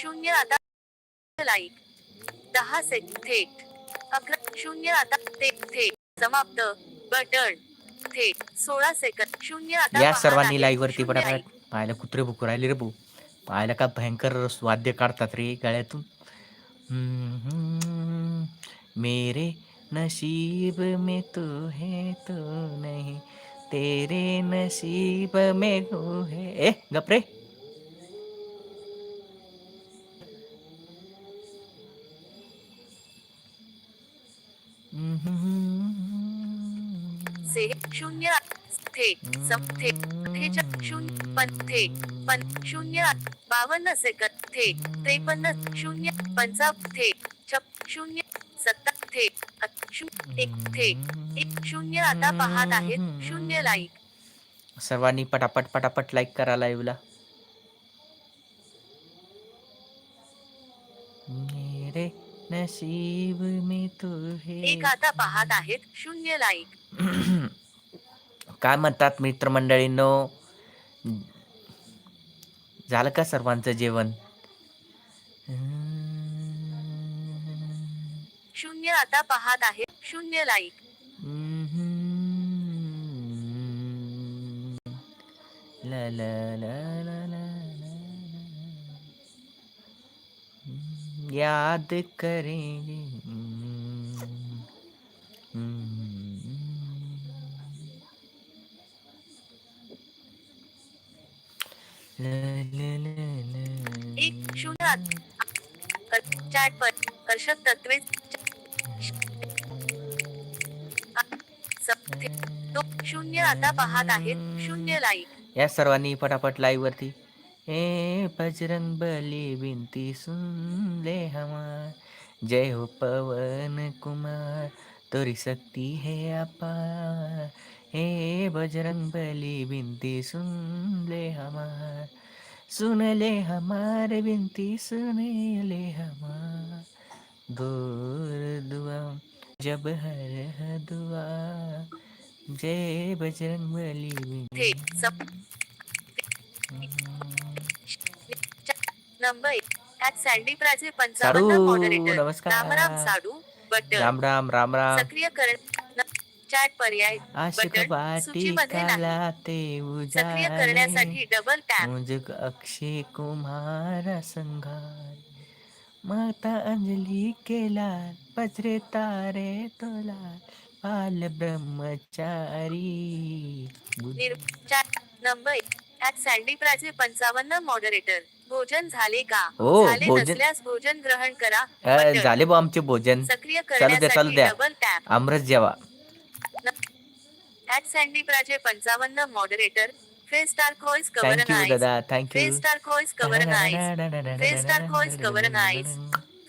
शून्य आता लाईक दहा थेट. अकरा शून्य आता ते थेट. समाप्त. बटन थेट. सोळा सेकंद शून्य आता या सर्वांनी. लाईव्ह वरती पटापट. पाहायला कुत्रे भुकू राहिले रे भाऊ पाहायला का भयंकर वाद्य काढतात रे गळ्यातून. मेरे नसीब में तू है तू नहीं. तेरे नसीब में तू है. ए गपरे से शून्य थेट सम थेट थेट शून्य पण थेट पण शून्य बावन्न सेकंद थेट त्रेपन्न शून्य पंचाव थेट छप शून्य सत्ता थेट अ- शून्य एक थेट एक शून्य आता पाहत आहेत शून्य लाईक सर्वांनी पटापट पटापट लाईक करा लाईव्हला मेरे नसीब में तू है एक आता पाहत आहेत शून्य लाईक. काय म्हणतात मित्रमंडळींनो? झालं का सर्वांचं जेवण? शून्य आता पाहत आहेत शून्य लाईक. ला ला ला ला ला ला. याद करेंगे. एक शून्य आत- क- चॅट पर कर्षक तत्वे सप- थे- दो शून्य आता पाहत आहेत शून्य लाईक या सर्वांनी पटापट लाईव्ह वरती ए बजरंग बली बिनती सुन ले हमार। जय हो पवन कुमार तोरी शक्ति है अपार। हे बजरंग बली बिनती सुन ले हमार। सुन ले हमार बिनती सुन ले हमार। दूर दुआ जब हर दुआ। जय बजरंग बली बिनती थेट सप नंबर एक ऍट सँडी नमस्कार. राम राम राम राम सक्रिय करण चॅट पर्याय. सक्रिय करण्यासाठी डबल टॅप अक्षय कुमार संघार माता अंजलि के लाल पचरे तारे तो लाल बाल ब्रह्मचारी. नंबर सँडी प्राचे पंचावन्न मॉडरेटर भोजन झाले का? हो, झाले भोजन- नसल्यास भोजन ग्रहण करा अ. झाले बा आमचे भोजन. सक्रिय चालू द्या चालू करण्यासाठी द्या. डबल टॅप आमरस जेवा. ऍट सँडी प्राचे पंचावन्न moderator face star voice cover thank you nice दादा thank you star voice cover nice face star voice cover nice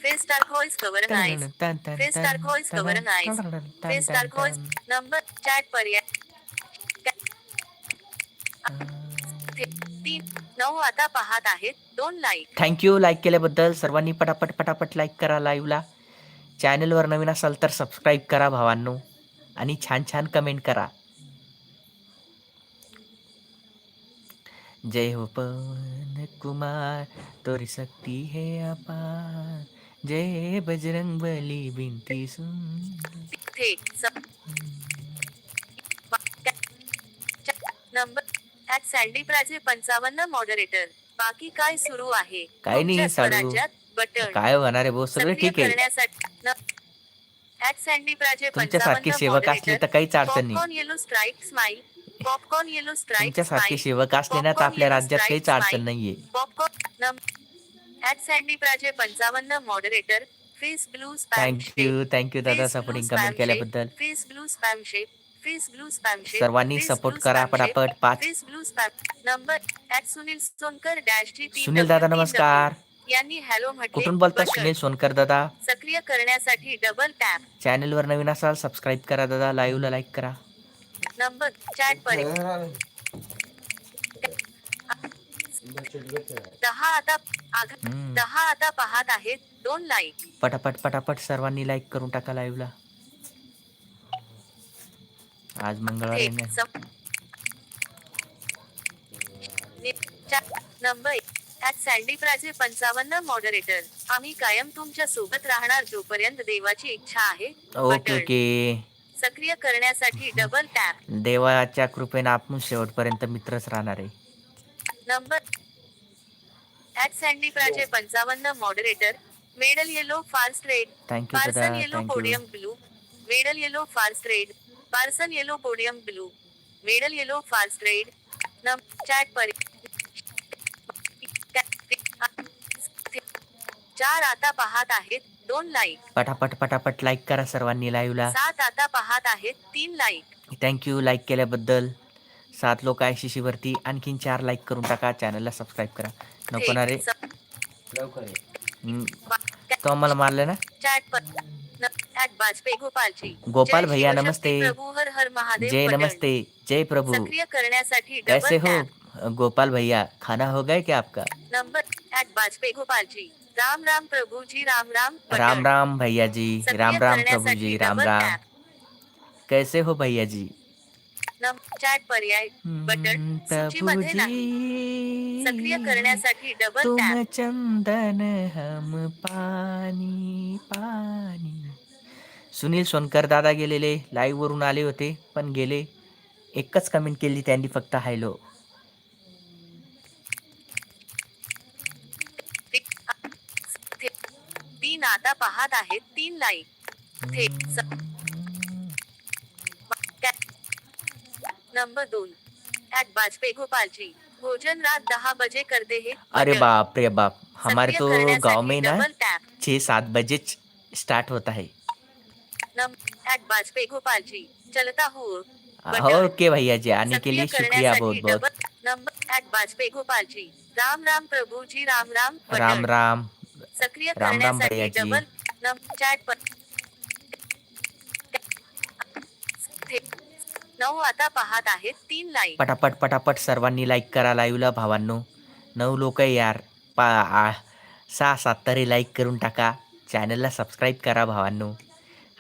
face star voice cover nice face star voice cover nice face star voice number chat पर्याय नऊ आता पाहत आहेत. दोन like thank you like केल्याबद्दल सर्वांनी पटापट पटापट लाईक करा लाईव्हला चॅनलवर नवीन असाल तर सबस्क्राईब करा भावांनो. आणि छान छान कमेंट करा. जय हो पवन कुमार तोरी शक्ति है अपार. जय बजरंग बली बिनती सुन नंबर ऍट सँडी प्राचे पंचावन्न मॉडरेटर बाकी काय सुरू आहे? काही नाही, साडू. बटन काय होणार आहे भाऊ? सगळं ठीक आहे. करण्यासाठी ऍट सँडी प्राचे तुमच्यासारखे सेवक असले तर काहीच अडचण नाही. Yellow strike smile popcorn yellow strike तुमच्यासारखे सेवक असले ना तर आपल्या राज्यात काहीच अडचण नाहीये. पॉपकॉर्न ऍट सँडी प्राचे पंचावन्न moderator face blue spam thank you thank you दादा सपोर्टिंग कमेंट केल्याबद्दल. फेस ब्लू स्पॅम शेप सर्वांनी सपोर्ट करा पटापट. पाच सुनील दादा नमस्कार. यांनी हॅलो म्हटले. कुठून बोलता. सुनील सोनकर दादा? सक्रिय करण्यासाठी डबल टॅप चॅनलवर नवीन असाल सबस्क्राईब करा दादा. लाईव्हला लाईक करा. नंबर चॅट दहा आता. दहा आता पाहत आहेत. दोन लाईक पटापट पटापट सर्वांनी लाईक करून टाका लाईव्हला आज मंगळवार आहे ना नंबर सँडी प्राजे पंचावन्न मॉडरेटर आम्ही कायम तुमच्यासोबत राहणार जोपर्यंत देवाची इच्छा आहे. ओके. ओके. सक्रिय करण्यासाठी डबल टॅप देवाच्या कृपेनं आपण शेवटपर्यंत मित्रच राहणार आहे. नंबर ऍट सँडी प्राजे पंचावन्न moderator medal yellow far straight. Thank you person दादा. Yellow podium blue. Medal yellow far straight. Person yellow podium blue medal yellow far straight नम चॅट पर चार आता पाहत आहेत दोन लाईक पटापट पटापट लाईक करा सर्वांनी लाईव्हला सात आता पाहत आहेत तीन लाईक थँक्यू लाईक केल्याबद्दल. सात लोक आहे शिशीवरती आणखीन चार लाईक करून टाका. चॅनलला सबस्क्राईब करा. नको ना रे. लवकर तो आम्हाला मारलं ना? चॅट गोपाल भैया नमस्ते। प्रभू हर हर महादेव जय नमस्ते जय प्रभु। कैसे हो गोपाल भैया? खाना हो गया क्या आपका? Number at Gopal ji. Ram Ram प्रभु जी राम राम राम राम भैया जी राम राम प्रभु जी राम राम। कैसे हो भैया जी? चॅट पर्याय बटन। हम्म, सूचीमध्ये नाही सक्रिय करण्यासाठी डबल टॅप चंदन हम पाणी पाणी सुनील सोनकर दादा गेलेले लाईव्ह वरून आले होते पण गेले. एकच कमेंट केली त्यांनी फक्त ति- तीन आता पाहत आहेत तीन लाईक. नंबर दोन. वाजपेयी गोपालजी भोजन रात दहा बजे करते हैं अरे. बाप रे बाप हमारे तो गांव में ना डबल टॅप छः सात बजे स्टार्ट होता है। गोपालजी चलता हूँ. ओके भैया जी आने के लिए शुक्रिया बहुत बहुत। नंबर गोपालजी राम राम प्रभू जी राम राम. राम राम। सक्रिय राम राम चॅट पर थे- नऊ आता पाहत आहेत तीन लाईक पटापट पटापट सर्वांनी लाईक करा लाईव्हला भावांनो। नऊ लोक यार पा सहा सात तरी लाईक करून टाका। चॅनलला सबस्क्राईब करा भावांनो।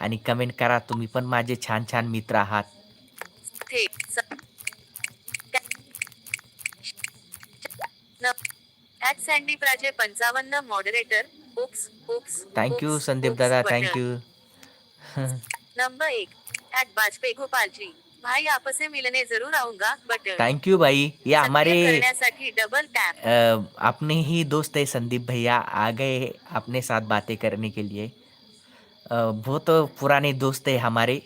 आणि कमेंट करा तुम्ही पण माझे छान छान मित्र आहात. मॉडरेटर थँक्यू संदीप दादा. थँक्यू नंबर एक ऍट वाजपेयी गोपालजी भाई. आपसे मिलने जरूर आऊंगा बटन थैंक यू भाई ये हमारे डबल टॅप अपने ही दोस्त है संदीप भैया आ गए अपने साथ बातें करने के लिए. बहुत पुराने दोस्त है हमारे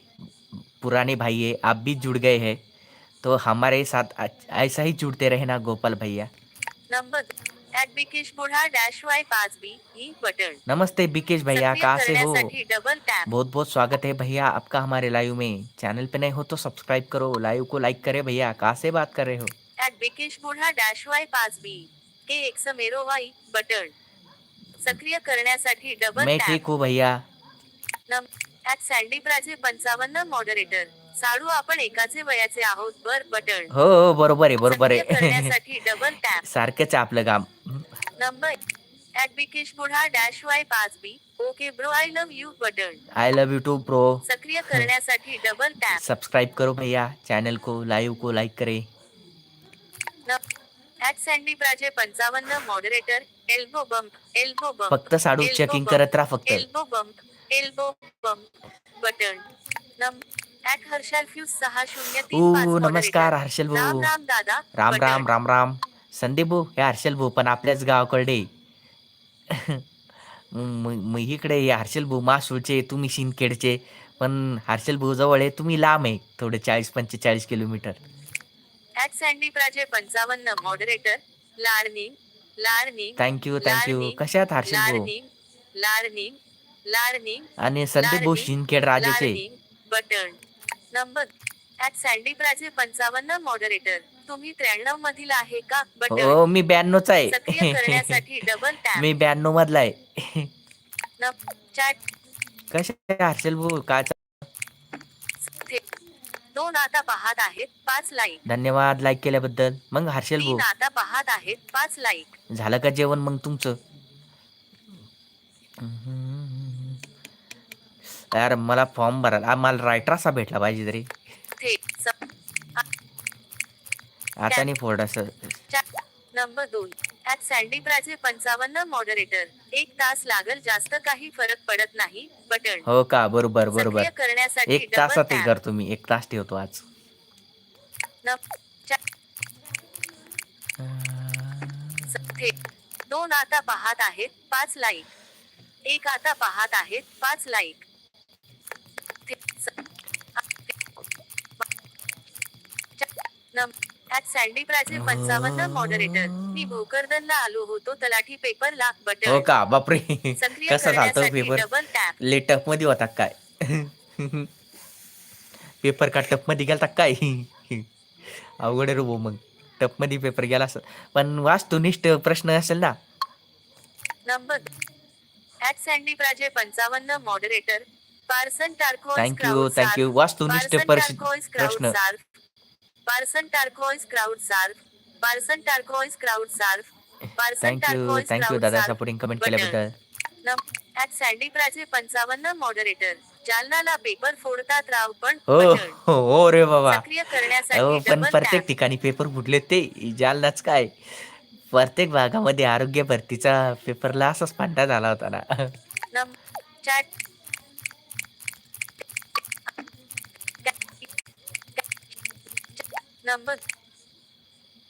पुराने भाई है आप भी जुड़ गए हैं। तो हमारे साथ ऐसा ही जुड़ते रहना गोपाल भैया। बटन। नमस्ते बिकेश भैया कहाँ से हो? बहुत बहुत स्वागत है भैया आपका हमारे लाइव में। चैनल पे नए हो तो सब्सक्राइब करो लाइव को लाइक करे भैया। कहाँ से बात कर रहे हो? ऍट बिकेश बुढा डॅश वाय पाच बी के एक्स मेरो वाई बटन। सक्रिय करण्यासाठी डबल मैं ठीक हूँ भैया। ऍट सँडी प्राजे पंचावन्न मॉडरेटर साडू आपण एकाचे वयाचे आहोत. बर बटन. हो हो बरोबर आहे बरोबर आहे. करण्यासाठी डबल टॅप सारखंच आहे आपलं काम. नंबर. ऍट बिकेश बुढा डॅश वाय पाच B okay bro I love you button. I love you too pro सक्रिय करण्यासाठी डबल टॅप सब्सक्राइब करो भैया चैनल को लाइव को लाइक करे. ऍट सँडी प्राजे पंचावन्न moderator elbow bump elbow bump फक्त साडू चेकिंग. करत राहा फक्त. Elbow bump elbow bump button नम ऍट हर्षल फ्यूज सहा शून्य तीन ऊ पाच नमस्कार moderator. हर्षल राम भाऊ राम दादा. राम बटन. राम राम राम. संदीप भाऊ हे हर्षल भाऊ पण आपल्याच गावाकडे. म- म- इकडे हे हर्षल भाऊ मासूळचे तुम्ही शिंदखेडचे पण हर्षल भाऊ जवळ आहे तुम्ही लांब आहे थोडे चाळीस पंचेचाळीस किलोमीटर. ऍट सँडी प्राजे पंचावन्न moderator learning learning thank you thank you Learning. कशात हर्षल भाऊ लार्निंग आणि संदीप भाऊ. शिंदखेड राजाचे. बटन. नंबर ऍट सँडी प्राजे पंचावन्न मॉडरेटर तुम्ही त्र्याण्णव मधील आहे का? बटन. हो मी ब्याण्णवचा आहे. करण्यासाठी डबल टॅप मी ब्याण्णव मधला आहे. चॅट कशा हर्षल भाऊ? काय दोन आता पाहत आहेत पाच लाईक धन्यवाद लाईक केल्याबद्दल. मग हर्षल भाऊ. आता पाहत आहेत पाच लाईक झालं का जेवण मग तुमचं? यार मला फॉर्म भरायला मला रायटर असा भेटला पाहिजे तरी. आता नाही फोड असं. नंबर दोन. ऍट सँडी प्राजे पंचावन्न मॉडरेटर एक तास लागल जास्त काही फरक पडत नाही बटन. हो का? बरोबर बरोबर. करण्यासाठी एक तासात हे. करतो मी एक तास ठेवतो आज. दोन आता पाहत आहेत पाच लाईक एक आता पाहत आहेत पाच लाईक थेट. स- आ- ते- ऍट सँडी पंचावन्न मॉडरेटर मी भोकरदनला आलो होतो तलाठी पेपर लाख हो का? बापरे. सक्रिय कसा करण्यासाठी पेपर डबल टॅप लेटअपमध्ये होता काय? पेपर का टपमध्ये गेलता काय? अवघड आहे रे भाऊ मग. टपमध्ये पेपर गेला असं पण वास्तुनिष्ठ प्रश्न असेल ना. नंबर. ऍट सँडी प्राजे पंचावन्न moderator person turquoise thank you thank you वास्तुनिष्ठ प्रश्न. प्रश्न person turquoise crowd surf person turquoise crowd surf person thank you turquoise thank you दादा सार्फ सपोर्टिंग कमेंट बटन. केल्याबद्दल. ऍट सँडी प्राजे पंचावन्न मॉडरेटर जालनाला पेपर फोडतात राव पण हो बटन. हो हो रे बाबा. सक्रिय हो करण्यासाठी पण डबल प्रत्येक टॅप. ठिकाणी पेपर फुटले ते. जालनाच काय? प्रत्येक भागामध्ये आरोग्य भरतीचा पेपरला असाच फांटा झाला होता ना. नम चॅट नंबर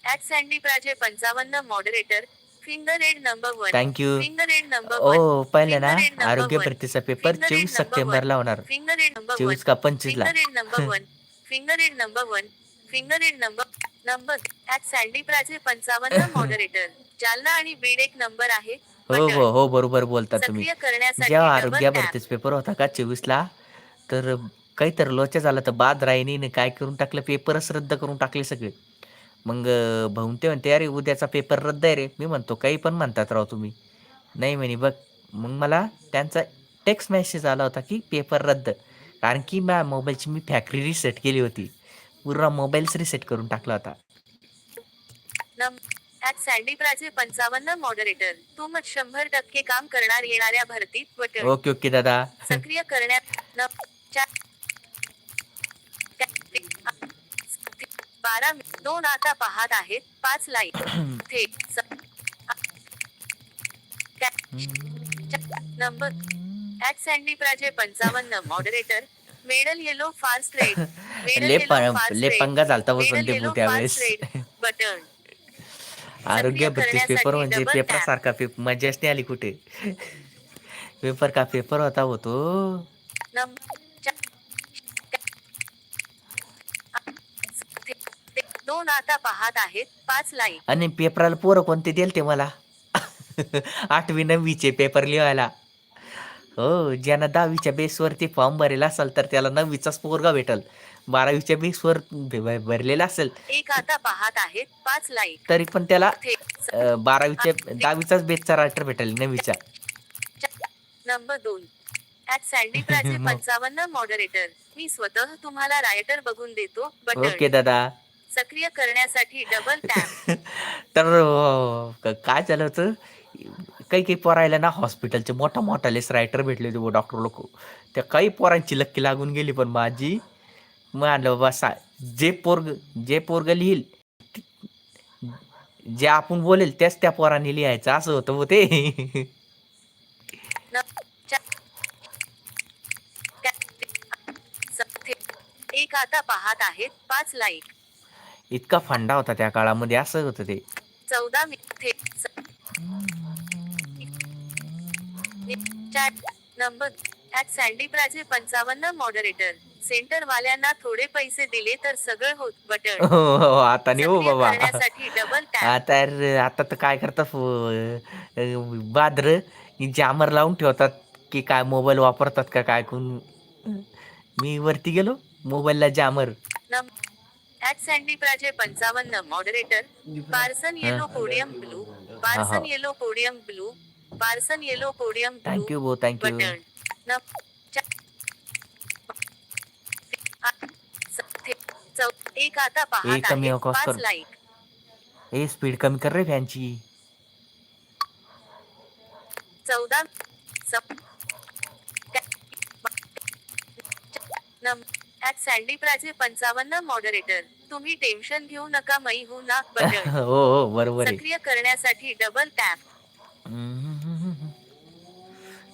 ऍट सँडी प्राजे पंचावन्न moderator finger red number one thank you finger red number ओ पहिले ना? आरोग्य. भरतीचा पेपर चोवीस सप्टेंबरला होणार फिंगर रेड नंबर चोवीस का पंचवीस ला? Finger red number one finger red number one finger red number number at Sandy प्राजे पंचावन्न मॉडरेटर जालना आणि बीड एक नंबर आहे. हो. हो हो बरोबर बोलता तुम्ही. सक्रिय करण्यासाठी जेव्हा आरोग्य. भरतीचा पेपर होता का चोवीसला तर काहीतरी लोचा झाला तर बाद राहिनीने काय करून टाकलं? पेपरच रद्द करून टाकले सगळे. मग भाऊन ते म्हणते अरे उद्याचा पेपर रद्द आहे रे. मी म्हणतो काही पण म्हणतात राव तुम्ही. नाही म्हणे बघ. मग मला त्यांचा टेक्स्ट मेसेज आला होता की पेपर रद्द. कारण की माझ्या मोबाईलची मी फॅक्टरी रिसेट केली होती. पूर्ण मोबाईल्स रिसेट करून टाकला होता. पंचावन्न मॉडरेटर तू मग शंभर टक्के काम करणार येणाऱ्या भरतीत ओके ओके दादा. सक्रिय करण्यात न चा- त्या- ते- आ- ते- बारा दोन आता पाहत आहेत. पाच लाईक त्या- चा- नंबर. ऍट सँडी प्राजे पंचावन्न. Moderator medal yellow far straight ले प- ले पंगा झालता बसून ते त्यावेळेस. बटन आरोग्य भरती पेपर म्हणजे पेपर. सारखा पेपर मजाच नाही आली कुठे? पेपर का पेपर होता होतो? नंबर चा- त्या- ते- ते- दोन आता पाहत आहेत पाच लाईक आणि पेपराला पोरं कोणते दिल ते मला? आठवी नववीचे पेपर लिहायला. हो ज्यांना दहावीच्या बेसवरती फॉर्म भरेला असेल तर त्याला नववीचाच पोरगा भेटल. बारावीच्या बेसवर भरलेला असेल एक आता पाहत आहेत पाच लाईक तरी पण त्याला अं, बारावीच्या दहावीचाच बेसचा रायटर भेटेल नववीचा. नंबर दोन. ऍट सँडी प्राजे पंचावन्न मॉडरेटर मी स्वतः तुम्हाला रायटर बघून देतो ओके दादा. सक्रिय करण्यासाठी डबल टॅप तर अं, क- काय झालं होतं काही काही पोरायला ना हॉस्पिटलचे मोठा मोठा लेस रायटर भेटले होते डॉक्टर लोक त्या काही पोरांची लक्की लागून गेली पण माझी मग आणलं बाबा सा जे पोरग जे पोरग लिहिल जे आपण बोलेल त्याच त्या पोरांनी लिहायचं असं होतं हो ते न- चा- त्या- ते- स- थेट- एक आता पाहत आहेत पाच लाईक इतका फंडा होता त्या काळामध्ये असं होतं ते. चौदा नंबर. सँडी प्राजे पंचावन्न मॉडरेटर सेंटर वाल्यांना थोडे पैसे दिले तर सगळं होत बटन. हो हो आता नाही हो बाबा. करण्यासाठी डबल टॅप आता र- आता तर काय करतात फ- अं, बाद्र जामर लावून ठेवतात की काय मोबाईल वापरतात का काय कोण? मी वरती गेलो मोबाईलला जामर नम ऍट सँडी प्राजे पंचावन्न moderator person yellow podium blue person हा. Yellow podium blue person yellow podium blue thank you भो थँक्यू एक आता पाहत एक कमी आहे. अवकाश पाच. लाईक ए स्पीड कमी कर रे फॅनची. चौदा नम ऍट सँडी प्राचे पंचावन्न मॉडरेटर तुम्ही टेन्शन घेऊ नका मै हू ना बटन हो हो बरोबर आहे. सक्रिय करण्यासाठी डबल टॅप हम्म.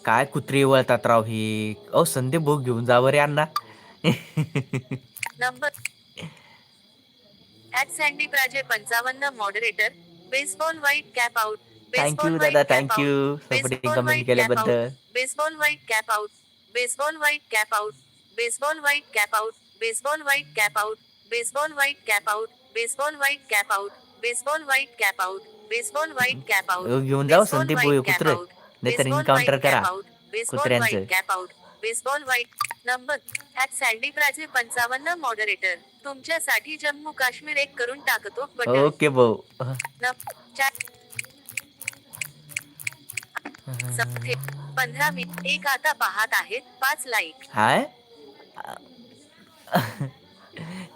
काय कुत्रे वळतात राव हे? अहो संदीप भाऊ घेऊन जा बरे अण्णा नंबर ऍट सँडी प्राचे पंचावन्न moderator baseball white cap out thank you दादा थँक्यू सपोर्टिंग कमेंट केल्याबद्दल. Baseball white cap out baseball white cap out baseball white cap out baseball white cap out baseball white cap out baseball white cap out baseball white cap out baseball white cap out घेऊन जाऊ संदीप भाऊ कुत्र. नाहीतर encounter करा. कुत्र्यांचं. Cap out baseball white number. At Sandy प्राचे पंचावन्न moderator तुमच्यासाठी जम्मू काश्मीर एक करून टाकतो ओके भाऊ. पंधरा मिनिट एक आता पाहत आहेत पाच लाईक हाय.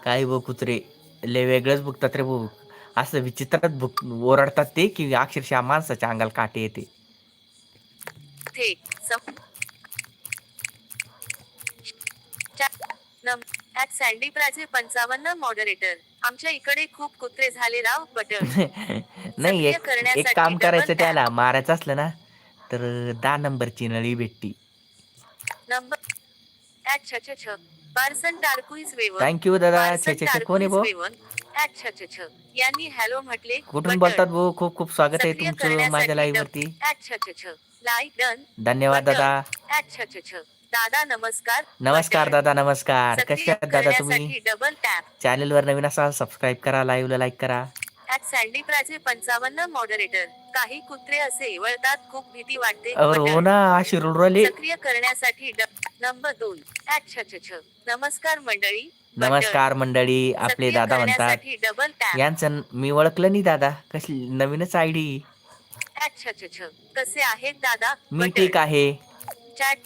काय भाऊ कुत्रे लय वेगळंच बघतात रे भाऊ असं विचित्रात बुक ओरडतात ते की अक्षरशः माणसाच्या अंगाला काटे येते. सँडी प्राचे पंचावन्न मॉडरेटर आमच्या इकडे खूप कुत्रे झाले राव बटन. नाही एक एक काम करायचं. त्याला मारायचं असलं ना तर दहा नंबरची नळी भेटती. नंबर ऍट छ छ छ पार्सन टारकुईस वेवन थँक्यू दादा छे छे छे कोण आहे भाऊ टारकुईस वेवन ऍट छ छ छ यांनी हॅलो म्हटले कुठून. बोलतात भाऊ खूप खूप स्वागत आहे तुमचं माझ्या लाईव्ह वरती. ऍट छ छ छ लाईक डन धन्यवाद. दादा ऍट छ छ छ दादा नमस्कार. नमस्कार बटन. दादा नमस्कार कसे आहात दादा तुम्ही? डबल टॅप चॅनल वर नवीन असाल सबस्क्राईब करा लाईव्हला लाईक करा. ऍट सँडी प्राचे पंचावन्न मॉडरेटर काही कुत्रे असे वळतात खूप भीती वाटते. हो. ना अशी सक्रिय करण्यासाठी नंबर दोन नमस्कार मंडळी. नमस्कार मंडळी आपले दादा म्हणतात. यांचं मी ओळखलं नाही दादा. कसली नवीनच आयडी. कसे आहेत दादा? मी. ठीक आहे. चॅट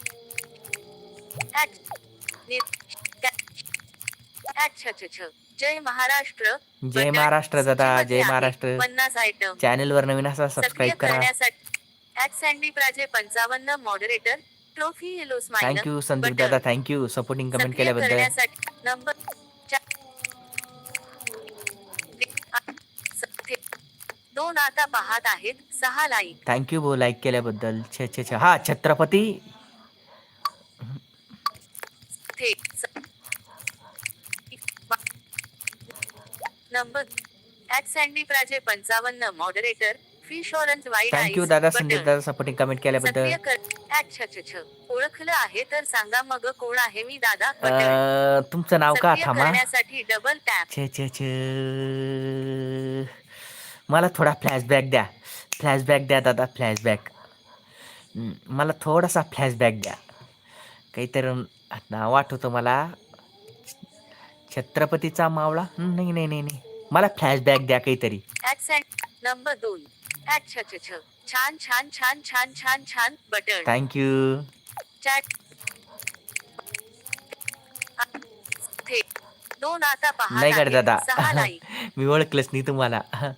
जय महाराष्ट्र. जय. महाराष्ट्र दादा जय महाराष्ट्र. पन्नास आयटम चॅनल वर नवीन सक्रिय सबस्क्राईब करा. सँडी प्राचे पंचावन्न moderator trophy yellow smile thank you Sandeep. दादा थँक्यू सपोर्टिंग कमेंट केल्याबद्दल. नंबर दोन आता पाहत आहेत. सहा लाईक थँक्यू भाऊ लाईक केल्याबद्दल. छे छे छे. हा छत्रपती थे स- मा- नंबर. ऍट सँडी प्राचे पंचावन्न moderator fish orange white thank you दादा संदीप दादा सपोर्टिंग कमेंट केल्याबद्दल. सक्रिय कर. ऍट छ छ छ. ओळखलं आहे तर सांगा मग कोण आहे मी दादा. अं, तुमचं नाव का? सक्रिय थांबा. करण्यासाठी डबल टॅप छे छे छे. मला थोडा फ्लॅशबॅक द्या. फ्लॅशबॅक द्या दादा फ्लॅशबॅक मला थोडासा फ्लॅशबॅक द्या. काहीतरी नाव आठवतं मला. छत्रपतीचा मावळा? नाही नाही नाही नाही. मला फ्लॅशबॅक द्या काहीतरी. नंबर दोन. छान छान छान छान छान छान बटन. थँक्यू दोन आता नाही आहेत, दादा. मी ओळखलंच नाही तुम्हाला.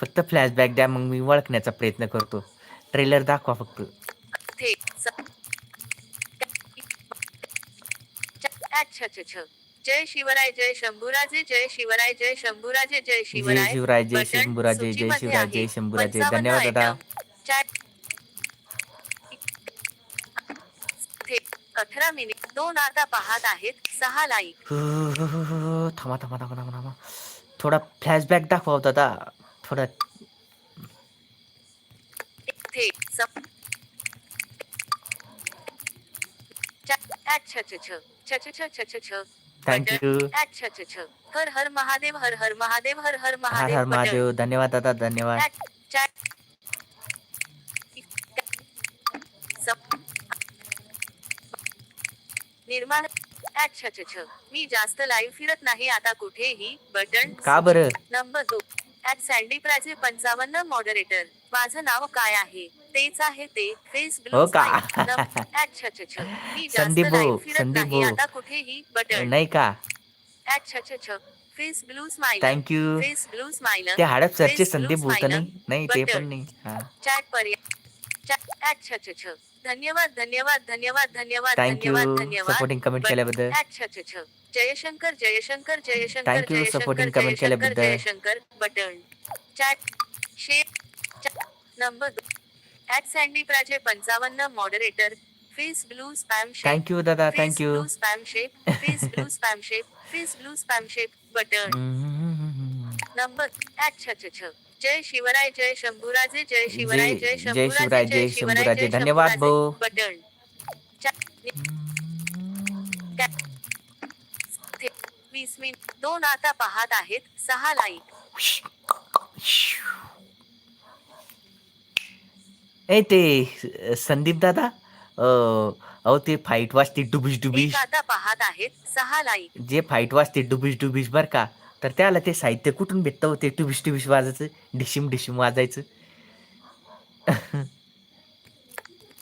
फक्त फ्लॅशबॅक द्या मग मी ओळखण्याचा प्रयत्न करतो. ट्रेलर दाखवा फक्त. थे. स- ऍट छ छ छ जय शिवराय जय शंभूराजे जय शिवराय जय शंभूराजे जय जय शिवराय शिवराय जय शंभूराजे जय शिवराय. जय शंभूराजे धन्यवाद दादा अठरा मिनिट दोन आता पाहत आहेत सहा लाईक थांबा थांबा थांबा थांबा थांबा थोडा फ्लॅशबॅक दाखवा दादा थोडा थे सप ऍट छ छ छ छ छ छ छ छ छ थँक्यू ऍट छ छ छ हर हर महादेव हर हर महादेव हर हर हर महादेव हर बटन. महादेव धन्यवाद दादा धन्यवाद निर्माण ऍट छ छ छ मी जास्त लाईव्ह फिरत नाही आता कुठेही. बटन का बरं? नंबर दोन ऍट सँडी प्राचे पंचावन्न मॉडरेटर माझं नाव काय आहे? तेच आहे ते. फेस हो का? संदीप भाऊ, संदीप भाऊ. आता कुठेही बटन नाही का? ऍट छ छ छ face blue smile thank you face blue smile ते हडपसरचे Face संदीप blue भूत smile. नाही नाही ते. पण नाही. हा. चॅट पर्याय. अच्छा अच्छा अच्छा. धन्यवाद धन्यवाद धन्यवाद धन्यवाद थँक्यू धन्यवाद धन्यवाद. सपोर्टिंग कमेंट केल्याबद्दल. अच्छा अच्छा अच्छा. Jaishankar Jaishankar Jaishankar Thank you, Jaishankar supporting comment Jaishankar केल्याबद्दल. Jaishankar button chat share number at Sandy प्राजे पंचावन्न moderator face blue spam shape thank you दादा face thank you blue spam shape face blue spam shape face blue spam shape button number अच्छा जय शिवराय जय शंभूराजे जय शिवराय जय- जय शिवराय, जय शंभूराजे. धन्यवाद. भाऊ. बटन वीस मिनिट दोन आता पाहत आहेत सहा लाईक ए ते संदीप दादा अहो ते फाईट वाजते डुबिश डुबिश आता पाहत आहेत सहा लाईक जे फाईट वाजते डुबिश डुबिश बर का तर त्याला ते साहित्य कुठून भेटतं हो ते टुबिश टुबिश वाजायचं डिशिम डिशिम वाजायचं?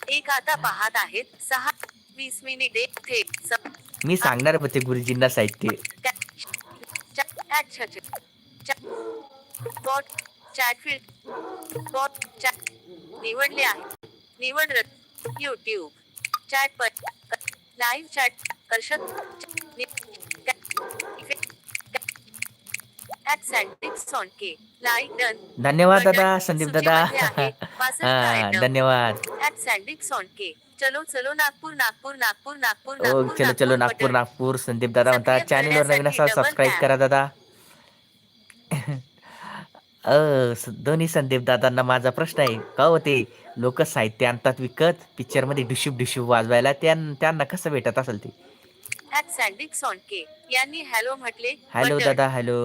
एक आता पाहत आहेत सहा वीस मिनिट थेट मी सांगणार होते गुरुजींना साहित्य. त्या- चा- अच्छा अच्छा. चा- bot chat field bot chat निवडले आहे निवड युट्यूब चॅट पर live chat कर्षद at Sandix K like done धन्यवाद दादा संदीप दादा. हा. धन्यवाद. चलो चलो नागपूर नागपूर नागपूर नागपूर चलो चलो नागपूर. नागपूर संदीप दादा म्हणतात. चॅनलवर नवीन असाल करण्यासाठी सबस्क्राईब करा दादा. अ दोन्ही संदीप दादांना माझा प्रश्न आहे. का होते? लोक साहित्य आणतात विकत पिक्चरमध्ये डिशूप डिशूप वाजवायला त्यां- त्यांना कसं भेटत असेल ते? ऍट यांनी हॅलो म्हटले हॅलो बटन. दादा hello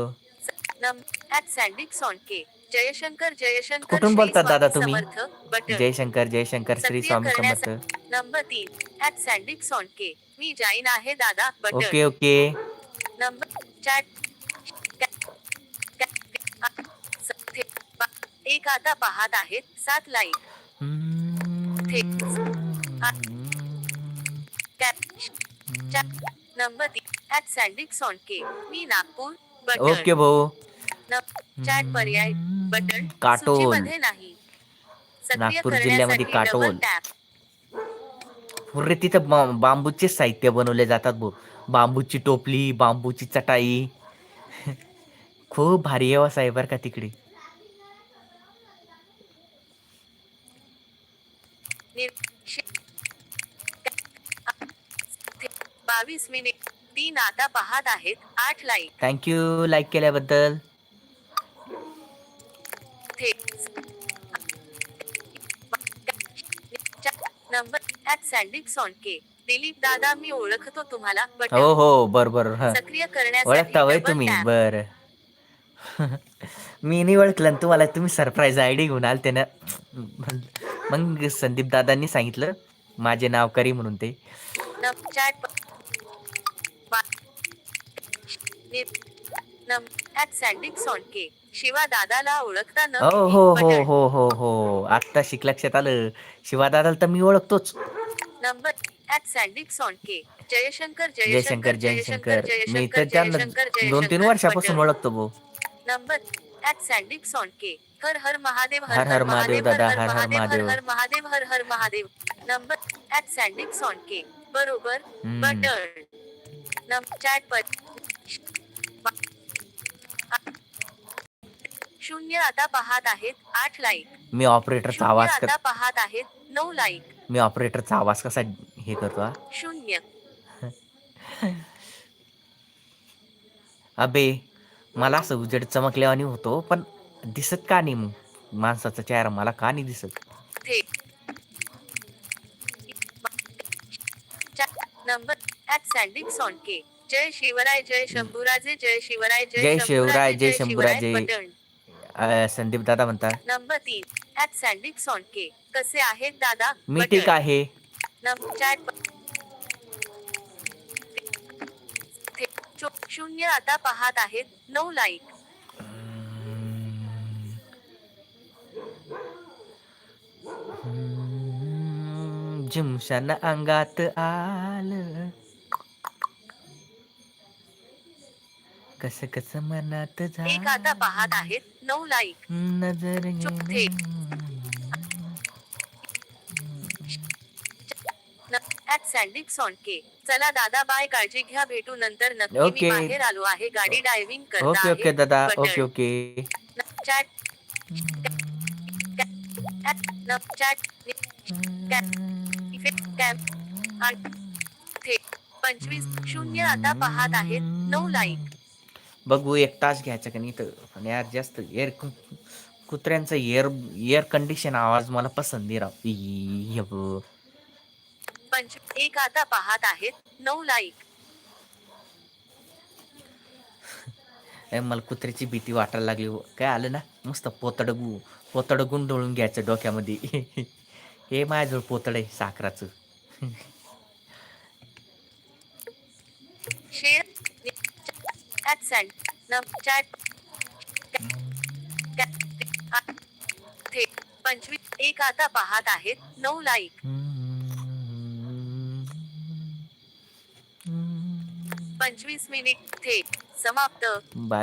at Sandix K Jaishankar Jaishankar कुठून श्री बोलतात दादा स्वामी तुम्ही? समर्थ बटन. जयशंकर जयशंकर श्री सक्रिय स्वामी समर्थ. नंबर तीन. ऍट सँडिक्स के मी जाईन आहे दादा button. Okay okay. Number chat एक आता पाहत आहेत सात like number at Sandix K. Me Nagpur okay भाऊ. चॅट पर्याय. बटन काटोल. नाही. नागपूर जिल्ह्यामध्ये काटोल. पुरे तिथं बांबूचे साहित्य बनवले जातात भाऊ. बांबूची टोपली बांबूची चटाई. खूप भारी आहे बरं का तिकडे. बावीस मिनिट तीन आता पाहत आहेत आठ लाईक थँक्यू लाईक केल्याबद्दल. Number at Sandix K Dilip दादा मी ओळखतो तुम्हाला हो हो बर बर. सक्रिय ओळखता वय तुम्ही. बर. मी नाही ओळखलं तुम्हाला तुम्ही सरप्राईज आय डी घेऊन आलते ना. मग संदीप दादांनी सांगितलं माझे नाव करी म्हणून ते. शिवा दादाला ओळखता न हो हो हो. हो हो हो. आत्ता शिक लक्षात आलं. शिवा दादाला तर मी ओळखतोच. नंबर जयशंकर जयशंकर जयशंकर मी तर दोन तीन वर्षापासून. ओळखतो भाऊ नंबर ऍट सँडिक्स के हर हर महादेव हर हर महादेव दादा, हर हर महादेव. हर महादेव हर हर Mahadev number at Sandix K बरोबर. बटन नम चॅट पर शून्य आता पाहत आहेत आठ लाईक मी ऑपरेटरचा शून्य आवाज आता पाहत आहेत नऊ लाईक मी ऑपरेटरचा आवाज कसा हे करतो हा? शून्य. अबे मला असं उजेड चमकल्यावानी होतो पण दिसत का नाही मग? माणसाचा चेहरा मला का नाही दिसत? नंबर ऍट सँडिक्स के जय शिवराय जय शंभूराजे जय शिवराय जय शिवराय, जय शिवराय शंभूराजे. संदीप दादा म्हणतात. नंबर तीन ऍट सँडिक्स के कसे आहेत दादा? मी. ठीक आहे. नम- चॅट प- थेट चो- शून्य आता पाहत आहेत. नऊ लाईक जिमशन अंगात आलं. कस कस मनात एक झालं आता पाहत आहेत. नऊ लाईक नजर गेली. थेट. ऍट सँडिक. सॉन्के चला दादा बाय काळजी घ्या भेटू नंतर नक्की. मी. बाहेर आलो आहे गाडी ड्रायव्हिंग करता ओके आहे. ओके दादा. ओके ओके चॅट चॅट पंचवीस शून्य आता पाहत आहेत. नऊ लाईक बघू एक तास घ्यायचा का नाही तर पण यार जास्त एअर कुत्र्यांचा एअर एअर कंडिशन आवाज मला पसंत नाही राव. ई, हे बघ. पंच एक आता पाहत आहेत. नऊ लाईक ए, मला कुत्र्याची भीती वाटायला लागली हो. काय आलं ना? मस्त पोतडगू पोतड गुंडळून घ्यायचं डोक्यामध्ये. हे माझ्याजवळ पोतड आहे साखराचं. शेअर चॅट पंचवीस एक आता पाहत आहेत. नऊ लाईक पंचवीस मिनिट थे समाप्त. बाय.